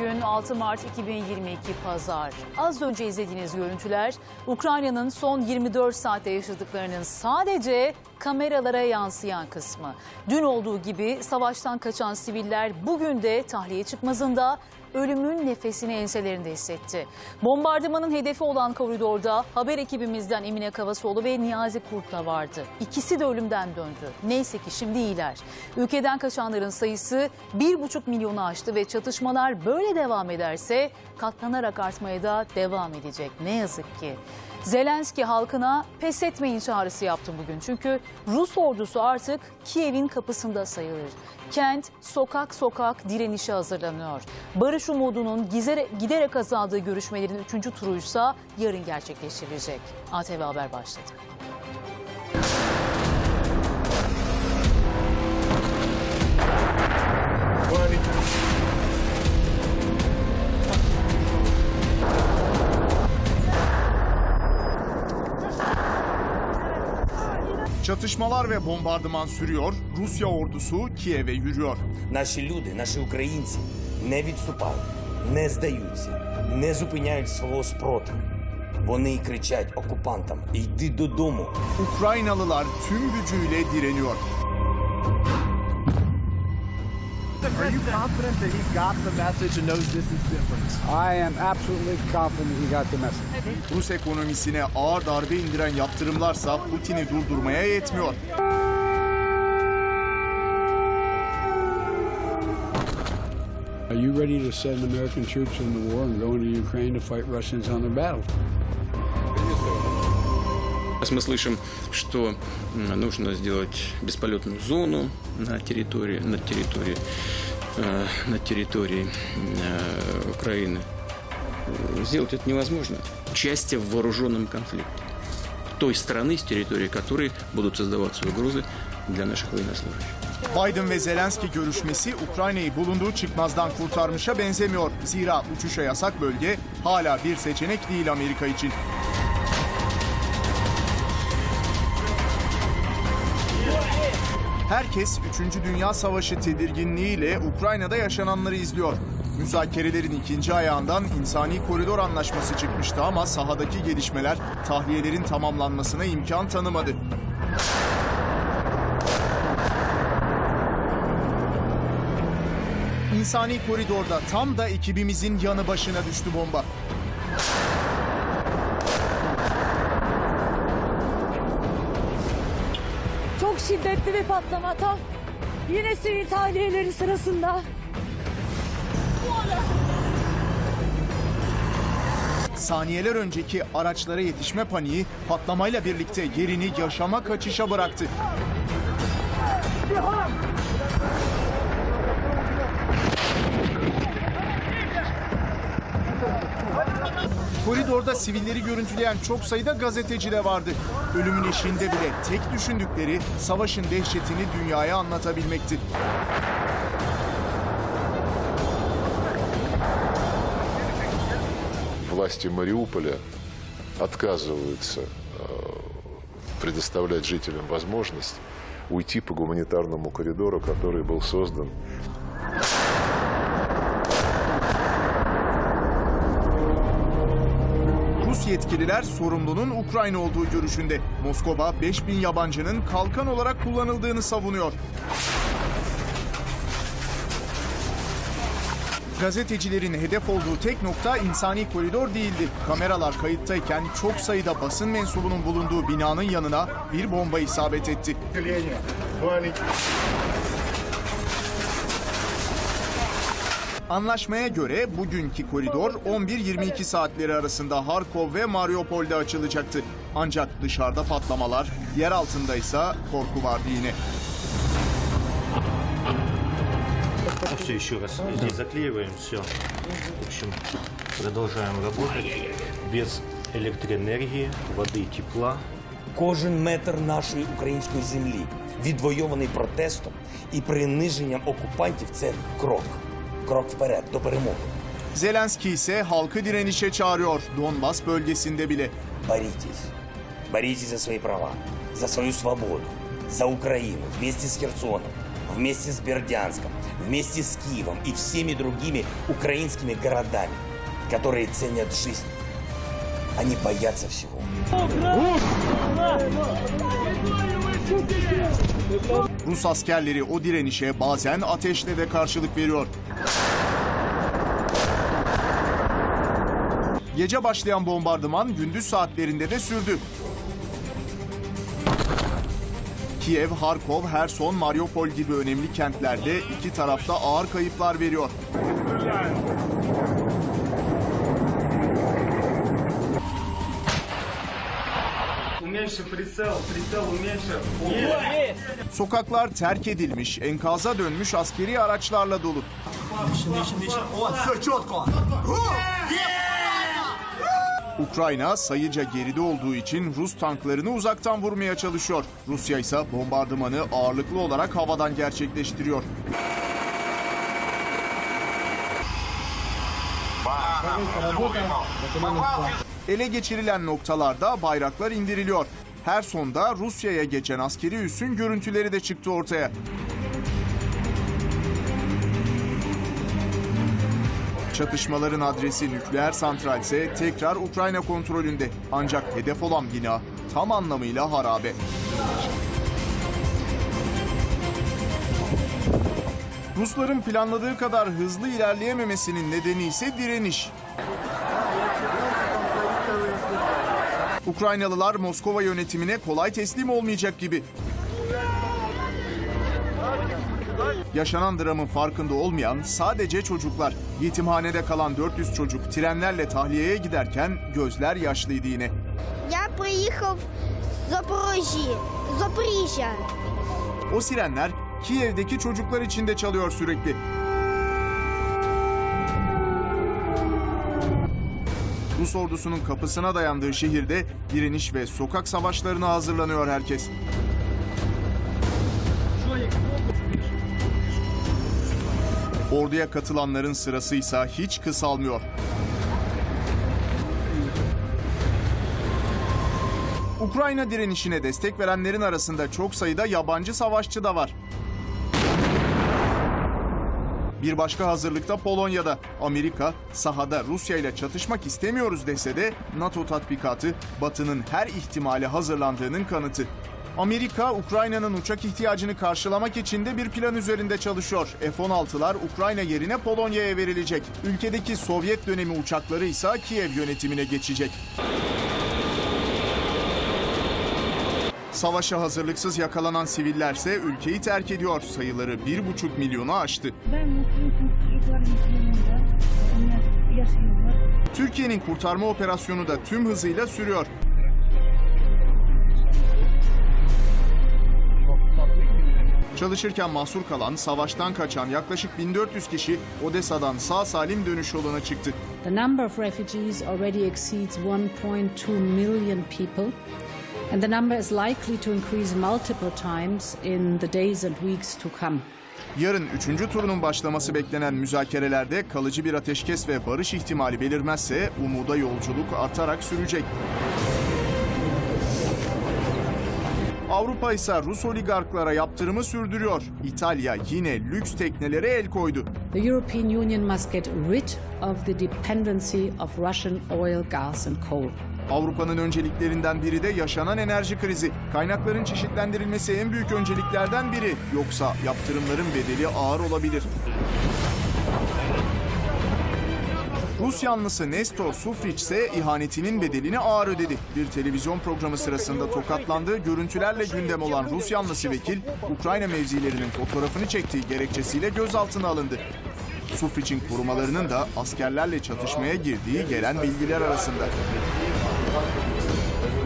Bugün 6 Mart 2022 Pazar. Az önce izlediğiniz görüntüler Ukrayna'nın son 24 saatte yaşadıklarının sadece kameralara yansıyan kısmı. Dün olduğu gibi savaştan kaçan siviller bugün de tahliye çıkmazında ölümün nefesini enselerinde hissetti. Bombardımanın hedefi olan koridorda haber ekibimizden Emine Kavasoğlu ve Niyazi Kurt da vardı. İkisi de ölümden döndü. Neyse ki şimdi iyiler. Ülkeden kaçanların sayısı 1,5 milyonu aştı ve çatışmalar böyle devam ederse katlanarak artmaya da devam edecek. Ne yazık ki. Zelenski halkına pes etmeyin çağrısı yaptı bugün. Çünkü Rus ordusu artık Kiev'in kapısında sayılır. Kent sokak sokak direnişe hazırlanıyor. Barış umudunun giderek azaldığı görüşmelerin üçüncü turuysa yarın gerçekleştirilecek. ATV Haber başladı. Çatışmalar ve bombardıman sürüyor. Rusya ordusu Kiev'e yürüyor. Наші люди, наші українці не відступають, не здаються, не зупиняють свого спротиву. Вони кричать окупантам: йди додому. Ukraynalılar tüm gücüyle direniyor. Are you confident that he got the message and knows this is different? I am absolutely confident he got the message. Rus ekonomisine ağır darbe indiren yaptırımlarsa Putin'i durdurmaya yetmiyor. Are you ready to send American troops into war and go into Ukraine to fight Russians on their battlefield? Мы слышим, что нужно сделать бесполетную зону на территории, на территории, э, на территории э, Украины. Сделать это невозможно. Участие в вооруженном конфликте той страны, с территории которой будут создаваться угрозы для наших военнослужащих. Biden ve Zelenski görüşmesi Ukrayna'yı bulunduğu çıkmazdan kurtarmışa benzemiyor. Zira uçuşa yasak bölge hala bir seçenek değil Amerika için. Herkes 3. Dünya Savaşı tedirginliğiyle Ukrayna'da yaşananları izliyor. Müzakerelerin ikinci ayağından insani koridor anlaşması çıkmıştı ama sahadaki gelişmeler tahliyelerin tamamlanmasına imkan tanımadı. İnsani koridorda tam da ekibimizin yanı başına düştü bomba. Şiddetli bir patlama tam. Yine sivil tahliyeleri sırasında. Saniyeler önceki araçlara yetişme paniği patlamayla birlikte yerini yaşama kaçışa bıraktı. Koridorda sivilleri görüntüleyen çok sayıda gazeteci de vardı. Ölümün eşiğinde bile tek düşündükleri savaşın dehşetini dünyaya anlatabilmekti. власти Мариуполя отказываются э, предоставлять жителям возможность уйти по гуманитарному коридору, который был создан Rus yetkililer sorumlunun Ukrayna olduğu görüşünde. Moskova 5000 yabancının kalkan olarak kullanıldığını savunuyor. Gazetecilerin hedef olduğu tek nokta insani koridor değildi. Kameralar kayıttayken çok sayıda basın mensubunun bulunduğu binanın yanına bir bomba isabet etti. Anlaşmaya göre bugünkü koridor 11-22 saatleri arasında Harkov ve Mariupol'de açılacaktı. Ancak dışarıda patlamalar, yer altında ise korku vardı yine. Все, еще раз здесь заклеиваем, все. В общем, продолжаем работать без электроэнергии, воды, тепла. Кожен метр нашої української землі, відвойований протестом і приниженням окупантів, це крок. Крок вперед до перемоги. Zelenski ise halkı direnişe çağırıyor Donbas bölgesinde bile. Боритесь. Боритесь за свои права, за свою свободу, за Украину вместе с Херсоном. вместе с Бердянском, вместе с Киевом и всеми другими украинскими городами, которые ценят жизнь. Они боятся всего. Rus askerleri o direnişe bazen ateşle de karşılık veriyor. Gece başlayan bombardıman gündüz saatlerinde de sürdü. Kiev, Harkov, Herson, Mariupol gibi önemli kentlerde iki tarafta ağır kayıplar veriyor. Уменьши прицел, прицел уменьши. Sokaklar terk edilmiş, enkaza dönmüş askeri araçlarla dolu. Ukrayna sayıca geride olduğu için Rus tanklarını uzaktan vurmaya çalışıyor. Rusya ise bombardımanı ağırlıklı olarak havadan gerçekleştiriyor. Ele geçirilen noktalarda bayraklar indiriliyor. Her sonda Rusya'ya geçen askeri üssün görüntüleri de çıktı ortaya. Çatışmaların adresi nükleer santral ise tekrar Ukrayna kontrolünde. Ancak hedef olan bina tam anlamıyla harabe. Rusların planladığı kadar hızlı ilerleyememesinin nedeni ise direniş. Ukraynalılar Moskova yönetimine kolay teslim olmayacak gibi. Yaşanan dramın farkında olmayan sadece çocuklar. Yetimhanede kalan 400 çocuk trenlerle tahliyeye giderken gözler yaşlıydı yine. Я приїхав з Запорожжя. Запоріжжя. O sirenler Kiev'deki çocuklar için de çalıyor sürekli. Rus ordusunun kapısına dayandığı şehirde direniş ve sokak savaşlarına hazırlanıyor herkes. Orduya katılanların sırası ise hiç kısalmıyor. Ukrayna direnişine destek verenlerin arasında çok sayıda yabancı savaşçı da var. Bir başka hazırlıkta Polonya'da. Amerika sahada Rusya ile çatışmak istemiyoruz dese de NATO tatbikatı Batı'nın her ihtimale hazırlandığının kanıtı. Amerika, Ukrayna'nın uçak ihtiyacını karşılamak için de bir plan üzerinde çalışıyor. F-16'lar Ukrayna yerine Polonya'ya verilecek. Ülkedeki Sovyet dönemi uçakları ise Kiev yönetimine geçecek. Savaşa hazırlıksız yakalanan sivillerse ülkeyi terk ediyor. Sayıları 1,5 milyonu aştı. Ben mutluyum çünkü çocuklarımın yanında. Onlar yaşıyorlar. Türkiye'nin kurtarma operasyonu da tüm hızıyla sürüyor. Çalışırken mahsur kalan, savaştan kaçan yaklaşık 1400 kişi Odessa'dan sağ salim dönüş yoluna çıktı. The number of refugees already exceeds 1.2 million people, and the number is likely to increase multiple times in the days and weeks to come. Yarın üçüncü turunun başlaması beklenen müzakerelerde kalıcı bir ateşkes ve barış ihtimali belirmezse umuda yolculuk artarak sürecek. Avrupa ise Rus oligarklara yaptırımı sürdürüyor. İtalya yine lüks teknelere el koydu. The European Union must get rid of the dependency of Russian oil, gas, and coal. Avrupa'nın önceliklerinden biri de yaşanan enerji krizi. Kaynakların çeşitlendirilmesi en büyük önceliklerden biri. Yoksa yaptırımların bedeli ağır olabilir. Rus yanlısı Nestor Sufric ise ihanetinin bedelini ağır ödedi. Bir televizyon programı sırasında tokatlandığı görüntülerle gündem olan Rus yanlısı vekil, Ukrayna mevzilerinin fotoğrafını çektiği gerekçesiyle gözaltına alındı. Sufric'in korumalarının da askerlerle çatışmaya girdiği gelen bilgiler arasında.